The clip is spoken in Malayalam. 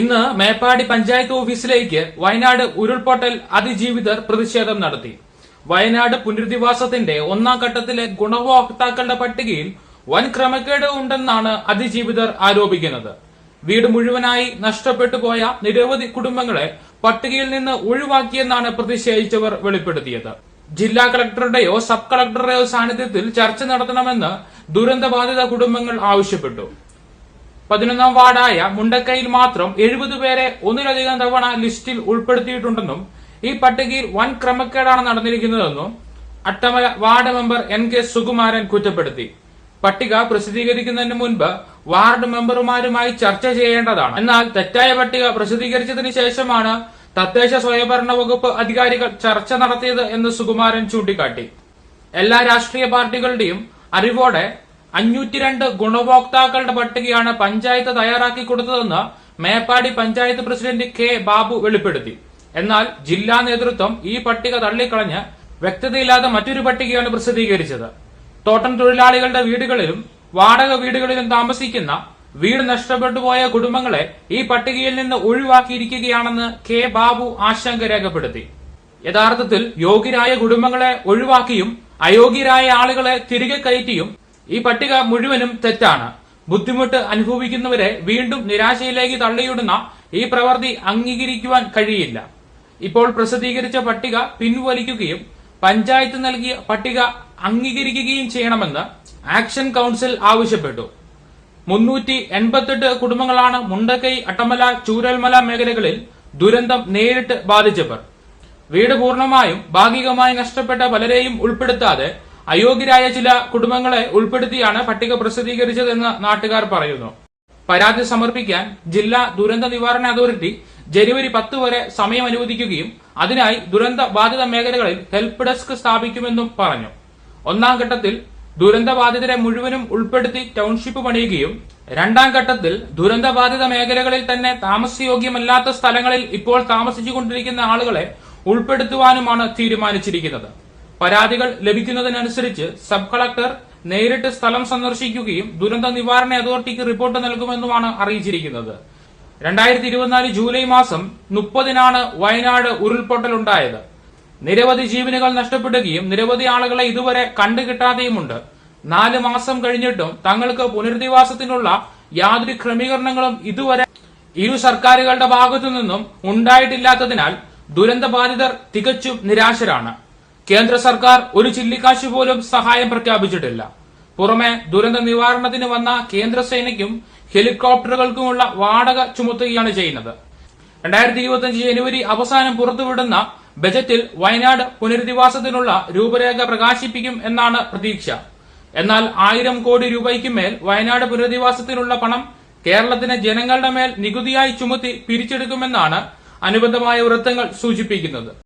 ഇന്ന് മേപ്പാടി പഞ്ചായത്ത് ഓഫീസിലേക്ക് വയനാട് ഉരുൾപൊട്ടൽ അതിജീവിതർ പ്രതിഷേധം നടത്തി. വയനാട് പുനരധിവാസത്തിന്റെ ഒന്നാം ഘട്ടത്തിലെ ഗുണഭോക്താക്കളുടെ പട്ടികയിൽ വൻ ക്രമക്കേട് ഉണ്ടെന്നാണ് അതിജീവിതർ ആരോപിക്കുന്നത്. വീട് മുഴുവനായി നഷ്ടപ്പെട്ടു പോയ നിരവധി കുടുംബങ്ങളെ പട്ടികയിൽ നിന്ന് ഒഴിവാക്കിയെന്നാണ് പ്രതിഷേധിച്ചവർ വെളിപ്പെടുത്തിയത്. ജില്ലാ കളക്ടറുടെയോ സബ് കളക്ടറുടെയോ സാന്നിധ്യത്തിൽ ചർച്ച നടത്തണമെന്ന് ദുരന്തബാധിത കുടുംബങ്ങൾ ആവശ്യപ്പെട്ടു. പതിനൊന്നാം വാർഡായ മുണ്ടക്കയിൽ മാത്രം എഴുപത് പേരെ ഒന്നിലധികം തവണ ലിസ്റ്റിൽ ഉൾപ്പെടുത്തിയിട്ടുണ്ടെന്നും ഈ പട്ടികയിൽ വൻ ക്രമക്കേടാണ് നടന്നിരിക്കുന്നതെന്നും Attamala ward member N K Sukumaran കുറ്റപ്പെടുത്തി. പട്ടിക പ്രസിദ്ധീകരിക്കുന്നതിന് മുൻപ് വാർഡ് മെമ്പർമാരുമായി ചർച്ച ചെയ്യേണ്ടതാണ്. എന്നാൽ തെറ്റായ പട്ടിക പ്രസിദ്ധീകരിച്ചതിന് ശേഷമാണ് തദ്ദേശ സ്വയംഭരണ വകുപ്പ് അധികാരികൾ ചർച്ച നടത്തിയത് എന്ന് സുകുമാരൻ ചൂണ്ടിക്കാട്ടി. എല്ലാ രാഷ്ട്രീയ പാർട്ടികളുടെയും അറിവോടെ അഞ്ഞൂറ്റിരണ്ട് ഗുണഭോക്താക്കളുടെ പട്ടികയാണ് പഞ്ചായത്ത് തയ്യാറാക്കി കൊടുത്തതെന്ന് മേപ്പാടി പഞ്ചായത്ത് പ്രസിഡന്റ് കെ ബാബു വെളിപ്പെടുത്തി. എന്നാൽ ജില്ലാ നേതൃത്വം ഈ പട്ടിക തള്ളിക്കളഞ്ഞ് വ്യക്തതയില്ലാത്ത മറ്റൊരു പട്ടികയാണ് പ്രസിദ്ധീകരിച്ചത്. തോട്ടം തൊഴിലാളികളുടെ വീടുകളിലും വാടക വീടുകളിലും താമസിക്കുന്ന വീട് നഷ്ടപ്പെട്ടു പോയ കുടുംബങ്ങളെ ഈ പട്ടികയിൽ നിന്ന് ഒഴിവാക്കിയിരിക്കുകയാണെന്ന് കെ ബാബു ആശങ്ക രേഖപ്പെടുത്തി. യഥാർത്ഥത്തിൽ യോഗ്യരായ കുടുംബങ്ങളെ ഒഴിവാക്കിയും അയോഗ്യരായ ആളുകളെ തിരികെ കയറ്റിയും ഈ പട്ടിക മുഴുവനും തെറ്റാണ്. ബുദ്ധിമുട്ട് അനുഭവിക്കുന്നവരെ വീണ്ടും നിരാശയിലേക്ക് തള്ളിയിടുന്ന ഈ പ്രവൃത്തി അംഗീകരിക്കുവാൻ കഴിയില്ല. ഇപ്പോൾ പ്രസിദ്ധീകരിച്ച പട്ടിക പിൻവലിക്കുകയും പഞ്ചായത്ത് നൽകിയ പട്ടിക അംഗീകരിക്കുകയും ചെയ്യണമെന്ന് ആക്ഷൻ കൌൺസിൽ ആവശ്യപ്പെട്ടു. മുന്നൂറ്റി എൺപത്തെട്ട് കുടുംബങ്ങളാണ് മുണ്ടക്കൈ അട്ടമല ചൂരൽമല മേഖലകളിൽ ദുരന്തം നേരിട്ട് ബാധിച്ചവർ. വീട് പൂർണമായും ഭാഗികമായി നഷ്ടപ്പെട്ട പലരെയും ഉൾപ്പെടുത്താതെ അയോഗ്യരായ ചില കുടുംബങ്ങളെ ഉൾപ്പെടുത്തിയാണ് പട്ടിക പ്രസിദ്ധീകരിച്ചതെന്ന് നാട്ടുകാർ പറയുന്നു. പരാതി സമർപ്പിക്കാൻ ജില്ലാ ദുരന്ത നിവാരണ അതോറിറ്റി ജനുവരി പത്ത് വരെ സമയം അനുവദിക്കുകയും അതിനായി ദുരന്ത ബാധിത മേഖലകളിൽ ഹെൽപ്പ് ഡെസ്ക് സ്ഥാപിക്കുമെന്നും പറഞ്ഞു. ഒന്നാം ഘട്ടത്തിൽ ദുരന്തബാധിതരെ മുഴുവനും ഉൾപ്പെടുത്തി ടൗൺഷിപ്പ് പണിയുകയും രണ്ടാം ഘട്ടത്തിൽ ദുരന്തബാധിത മേഖലകളിൽ തന്നെ താമസയോഗ്യമല്ലാത്ത സ്ഥലങ്ങളിൽ ഇപ്പോൾ താമസിച്ചുകൊണ്ടിരിക്കുന്ന ആളുകളെ ഉൾപ്പെടുത്തുവാനുമാണ് തീരുമാനിച്ചിരിക്കുന്നത്. പരാതികൾ ലഭിക്കുന്നതിനനുസരിച്ച് സബ് കളക്ടർ നേരിട്ട് സ്ഥലം സന്ദർശിക്കുകയും ദുരന്ത നിവാരണ അതോറിറ്റിക്ക് റിപ്പോർട്ട് നൽകുമെന്നുമാണ് അറിയിച്ചിരിക്കുന്നത്. രണ്ടായിരത്തി ഇരുപത്തിനാല് ജൂലൈ മാസം മുപ്പതിനാണ് വയനാട് ഉരുൾപൊട്ടലുണ്ടായത്. നിരവധി ജീവനുകൾ നഷ്ടപ്പെടുകയും നിരവധി ആളുകളെ ഇതുവരെ കണ്ടുകിട്ടാതെയുമുണ്ട്. നാല് മാസം കഴിഞ്ഞിട്ടും തങ്ങൾക്ക് പുനരധിവാസത്തിനുള്ള യാതൊരു ക്രമീകരണങ്ങളും ഇതുവരെ ഇരു സർക്കാരുകളുടെ ഭാഗത്തു നിന്നും ഉണ്ടായിട്ടില്ലാത്തതിനാൽ ദുരന്തബാധിതർ തികച്ചും നിരാശരാണ്. കേന്ദ്ര സർക്കാർ ഒരു ചില്ലിക്കാശ് പോലും സഹായം പ്രഖ്യാപിച്ചിട്ടില്ല. പുറമെ ദുരന്ത നിവാരണത്തിന് വന്ന കേന്ദ്ര സേനയ്ക്കും ഹെലികോപ്റ്ററുകൾക്കുമുള്ള വാടക ചുമത്തുകയാണ് ചെയ്യുന്നത്. രണ്ടായിരത്തി ഇരുപത്തിയഞ്ച് ജനുവരി അവസാനം പുറത്തുവിടുന്ന ബജറ്റിൽ വയനാട് പുനരധിവാസത്തിനുള്ള രൂപരേഖ പ്രകാശിപ്പിക്കും എന്നാണ് പ്രതീക്ഷ. എന്നാൽ ആയിരം കോടി രൂപയ്ക്ക് മേൽ വയനാട് പുനരധിവാസത്തിനുള്ള പണം കേരളത്തിലെ ജനങ്ങളുടെ മേൽ നികുതിയായി ചുമത്തി പിരിച്ചെടുക്കുമെന്നാണ് അനുബന്ധമായ വൃത്തങ്ങൾ സൂചിപ്പിക്കുന്നത്.